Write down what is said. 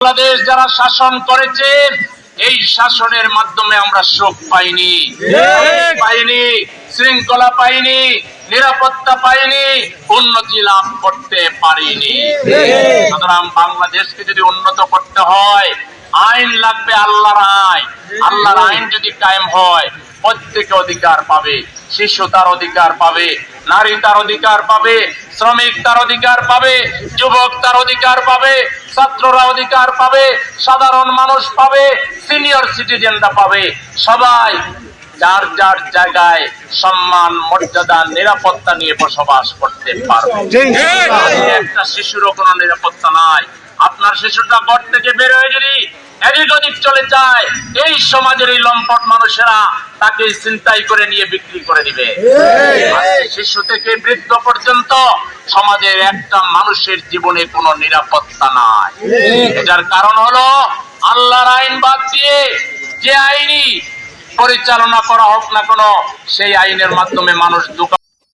বাংলাদেশ যারা শাসন করেছে এই শাসনের মাধ্যমে আমরা সুখ পাইনি। পাইনি শৃঙ্খলা পাইনি নিরাপত্তা পাইনি উন্নতি লাভ করতে পারিনি। সুতরাং বাংলাদেশকে যদি উন্নত করতে হয় আইন লাগবে আল্লাহর আইন। আল্লাহর আইন যদি কায়েম হয় প্রত্যেকে অধিকার পাবে শিশু তার অধিকার পাবে নারী তার অধিকার পাবে শ্রমিক তার অধিকার পাবে যুবক তার অধিকার পাবে ছাত্ররা অধিকার পাবে সাধারণ মানুষ পাবে সিনিয়র সিটিজেনরা পাবে। সবাই যার যার জায়গায় সম্মান মর্যাদা নিরাপত্তা নিয়ে বসবাস করতে পারবে। একটা শিশুরও কোনো নিরাপত্তা নাই। আপনার শিশুটা ঘর থেকে বের হয়ে যদি এদিক ওদিক চলে যায় এই সমাজের এই লম্পট মানুষেরা তাকে চিন্তাই করে নিয়ে বিক্রি করে দিবে। শিশু থেকে বৃদ্ধ পর্যন্ত সমাজের একটা মানুষের জীবনে কোনো নিরাপত্তা নাই। এটার কারণ হলো আল্লাহর আইন বাদ দিয়ে যে আইনই পরিচালনা করা হোক না কোনো, সেই আইনের মাধ্যমে মানুষ দোকান